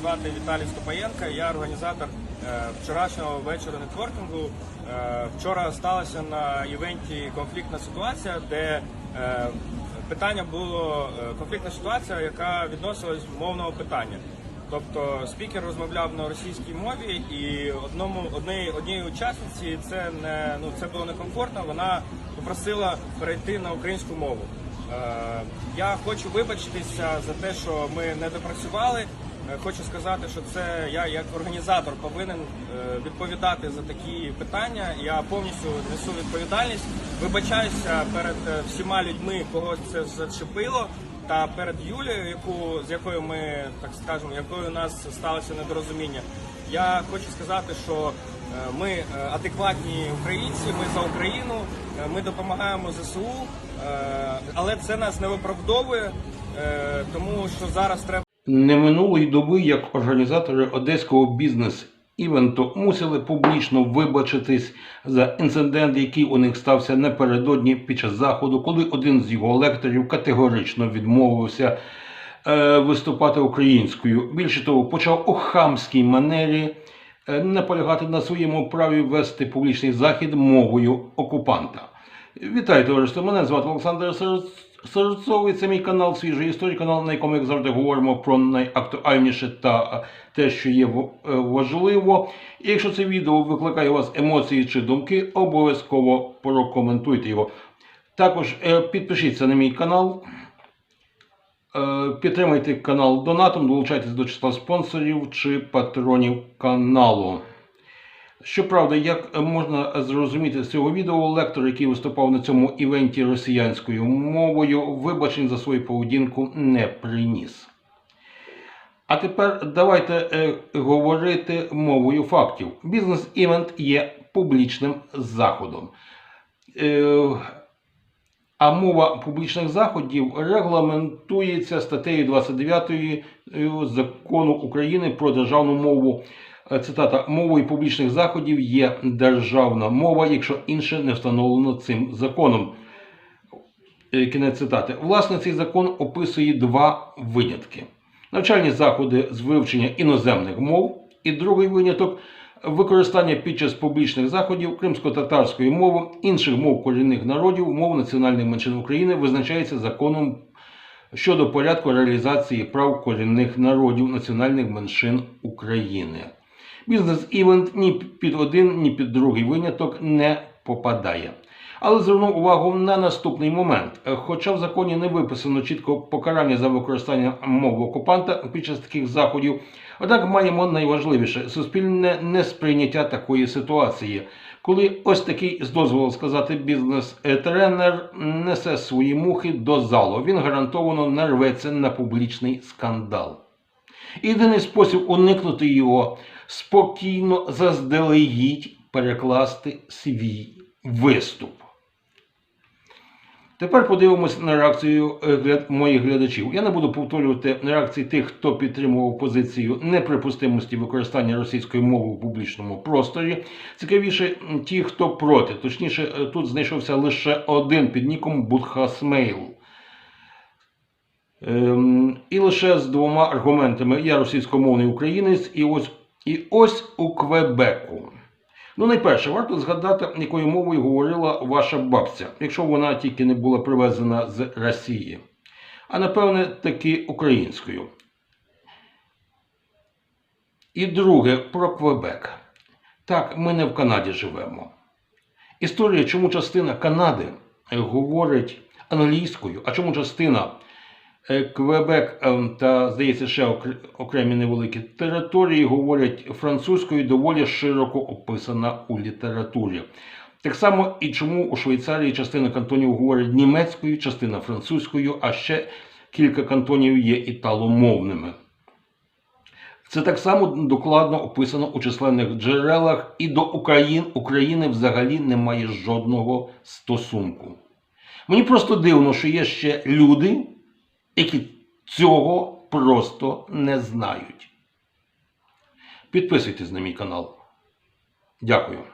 звати Віталій Ступаєнко, я організатор е, вчорашнього вечора нетворкінгу. Е, Вчора сталася на івенті конфліктна ситуація, де е, питання було конфліктна ситуація, яка відносилась мовного питання. Тобто спікер розмовляв на російській мові, і одному однієї однієї учасниці це не ну це було некомфортно. Вона попросила перейти на українську мову. Я хочу вибачитися за те, що ми не допрацювали. Е, Хочу сказати, що це я як організатор повинен е, відповідати за такі питання. Я повністю несу відповідальність. Вибачаюся перед е, всіма людьми, кого це зачепило, та перед Юлією, яку з якою ми так скажемо, якою у нас сталося недорозуміння. Я хочу сказати, що ми адекватні українці, ми за Україну, ми допомагаємо ЗСУ, але це нас не виправдовує, тому що зараз треба. Не минулої доби, як організатори одеського бізнес-івенту мусили публічно вибачитись за інцидент, який у них стався напередодні під час заходу, коли один з його лекторів категорично відмовився е, виступати українською. Більше того, почав у хамській манері е, наполягати на своєму праві вести публічний захід мовою окупанта. Вітаю, товариство! Мене звати Олександр Серц- Серцов, мій канал Свіжий історій, канал, на якому, як завжди, говоримо про найактуальніше та те, що є е, важливо. І якщо це відео викликає у вас емоції чи думки, обов'язково прокоментуйте його. Також е, підпишіться на мій канал. Е, Підтримайте канал донатом, долучайтесь до числа спонсорів чи патронів каналу. Щоправда, як можна зрозуміти з цього відео, лектор, який виступав на цьому івенті росіянською мовою, вибачень за свою поведінку не приніс. А тепер давайте е, говорити мовою фактів. Бізнес-івент є публічним заходом. Е, а мова публічних заходів регламентується статтею 29 закону України про державну мову. Е, Цитата: мовою публічних заходів є державна мова, якщо інше не встановлено цим законом. Е, Кінець цитати. Власне, цей закон описує два винятки: навчальні заходи з вивчення іноземних мов, і другий виняток використання під час публічних заходів кримсько-татарської мови, інших мов корінних народів, мов національних меншин України визначається законом щодо порядку реалізації прав корінних народів національних меншин України. Бізнес-івент ні під один, ні під другий виняток не попадає. Але звернув увагу на наступний момент. Хоча в законі не виписано чітко покарання за використання мови окупанта під час таких заходів, однак маємо найважливіше суспільне несприйняття такої ситуації, коли ось такий, з дозволу сказати, бізнес-тренер несе свої мухи до залу. Він гарантовано нарветься на публічний скандал. Єдиний спосіб уникнути його спокійно заздалегідь перекласти свій виступ. Тепер подивимось на реакцію е, моїх глядачів. Я не буду повторювати реакції тих, хто підтримував позицію неприпустимості використання російської мови у публічному просторі. Цікавіше ті, хто проти. Точніше, е, тут знайшовся лише один під ніком Будхасмейл. Ем, і лише з двома аргументами: я російськомовний українець, і ось, і ось у Квебеку. Ну, найперше, варто згадати, якою мовою говорила ваша бабця, якщо вона тільки не була привезена з Росії. А напевне, таки українською. І друге про Квебек. Так, ми не в Канаді живемо. Історія, чому частина Канади говорить англійською, а чому частина Квебек ем, та, здається, ще окремі невеликі території говорять французькою, доволі широко описана у літературі. Так само і чому у Швейцарії частина кантонів говорить німецькою, частина французькою, а ще кілька кантонів є італомовними. Це так само докладно описано у численних джерелах, і до Україн, України взагалі немає жодного стосунку. Мені просто дивно, що є ще люди, які цього просто не знають. Підписуйтесь на мій канал. Дякую.